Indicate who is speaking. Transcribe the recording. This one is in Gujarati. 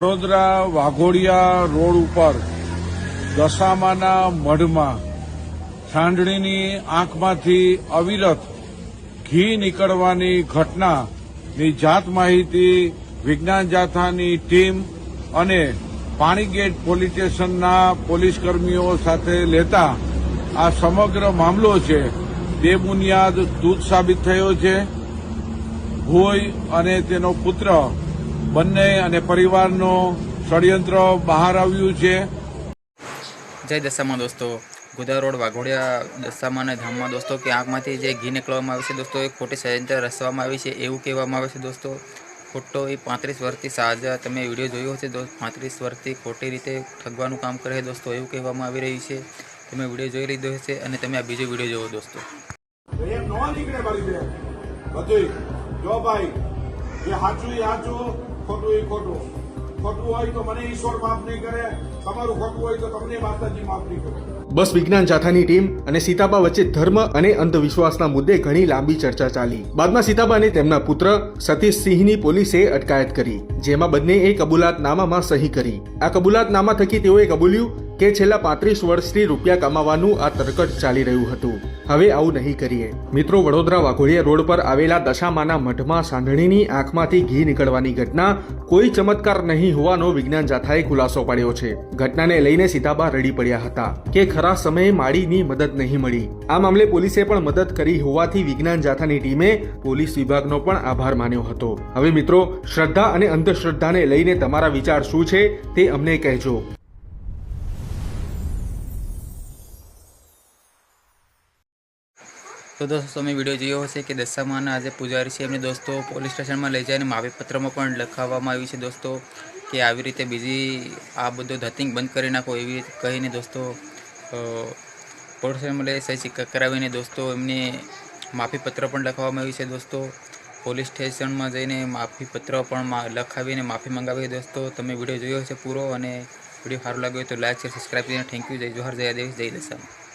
Speaker 1: વડોદરા, વાઘોડિયા રોડ ઉપર, દશામાના મઢમાં છાંડણીની આંખમાંથી અવિરત ઘી નીકળવાની ઘટનાની જાત માહિતી વિજ્ઞાન જાથાની ટીમ અને પાણીગેટ પોલીસ સ્ટેશનના પોલીસ કર્મીઓ સાથે લેતા આ સમગ્ર મામલો છે, તે બુનિયાદ દૂધ સાબિત થયો છે. ભોય અને તેનો પુત્ર બંને અને પરિવારનો ષડયંત્ર બહાર આવ્યું છે.
Speaker 2: જય દશામાં દોસ્તો. ગુદા રોડ વાઘોડિયા દશામાના ધામમાં દોસ્તો કે આંખમાંથી જે ઘી નીકળવામાં આવે છે દોસ્તો એ ખોટી ષડયંત્ર રચવામાં આવી છે એવું કહેવામાં આવે છે દોસ્તો. ખોટો એ પાંત્રીસ વર્ષથી સાજા તમે વીડિયો જોયો હશે દોસ્ત પાંત્રીસ વર્ષથી ખોટી રીતે ઠગવાનું કામ કરે છે દોસ્તો એવું કહેવામાં આવી રહ્યું છે. તમે વીડિયો જોઈ લીધો હશે અને તમે આ બીજો વીડિયો જોવો દોસ્તો.
Speaker 1: જો ભાઈ જે સાચું એ સાચું ખોટું, એ ખોટું. ખોટું હોય તો મને ઈશ્વર માફ નહીં કરે. તમારું ખોટું હોય તો તમને માતાજી માફ નહીં કરે.
Speaker 3: બસ વિજ્ઞાન જાથાની ટીમ અને સીતાબા વચ્ચે ધર્મ અને અંધવિશ્વાસના મુદ્દે ઘણી લાંબી ચર્ચા ચાલી. બાદમાં સીતાબાને તેમના પુત્ર સતીશસિંહની પોલીસે અટકાયત કરી, જેમાં બંનેએ કબૂલાતનામામાં સહી કરી. આ કબૂલાતનામા થકી તેઓએ કબૂલ્યું કે છેલ્લા પાંત્રીસ વર્ષથી રૂપિયા કમાવાનું આ તરકટ ચાલી રહ્યું હતું. હવે આવું નહીં કરીએ. મિત્રો, વડોદરા વાઘોડિયા રોડ પર આવેલા દશામાના મઠમાં સાંઢણીની આંખમાંથી ઘી નીકળવાની ઘટના કોઈ ચમત્કાર નહીં હોવાનો વિજ્ઞાન જાથાએ ખુલાસો પાડ્યો છે. ઘટનાને લઈને સીતાબા રડી પડ્યા હતા કે ખરા સમયે માળીની મદદ નહીં મળી. આ મામલે પોલીસે પણ મદદ કરી હોવાથી વિજ્ઞાન જાથાની ટીમે પોલીસ વિભાગનો પણ આભાર માન્યો હતો. હવે મિત્રો, શ્રદ્ધા અને અંધશ્રદ્ધાને લઈને તમારા વિચાર શું છે તે અમને કહેજો.
Speaker 2: તો દોસ્તો, તમે વીડિયો જોયો હશે કે દશામાના આજે પૂજારી છે. એમને દોસ્તો પોલીસ સ્ટેશનમાં લઈ જઈને માફી પત્રમાં પણ લખાવવામાં આવ્યું છે દોસ્તો કે આવી રીતે બીજી આ બધો ધતિંગ બંધ કરી નાખો એવી કહીને દોસ્તો પોલીસ સ્ટેશનમાં લઈ સહી સિક્કા કરાવીને દોસ્તો એમને માફીપત્ર પણ લખાવવામાં આવ્યું છે દોસ્તો. પોલીસ સ્ટેશનમાં જઈને માફીપત્ર પણ લખાવીને માફી મંગાવી દોસ્તો. તમે વીડિયો જોયો હશે પૂરો અને વીડિયો સારો લાગ્યો તો લાઈક, શેર, સબસ્ક્રાઈબ કરીને. Thank you. જય જોહર, જય દેશ જય દશામાં.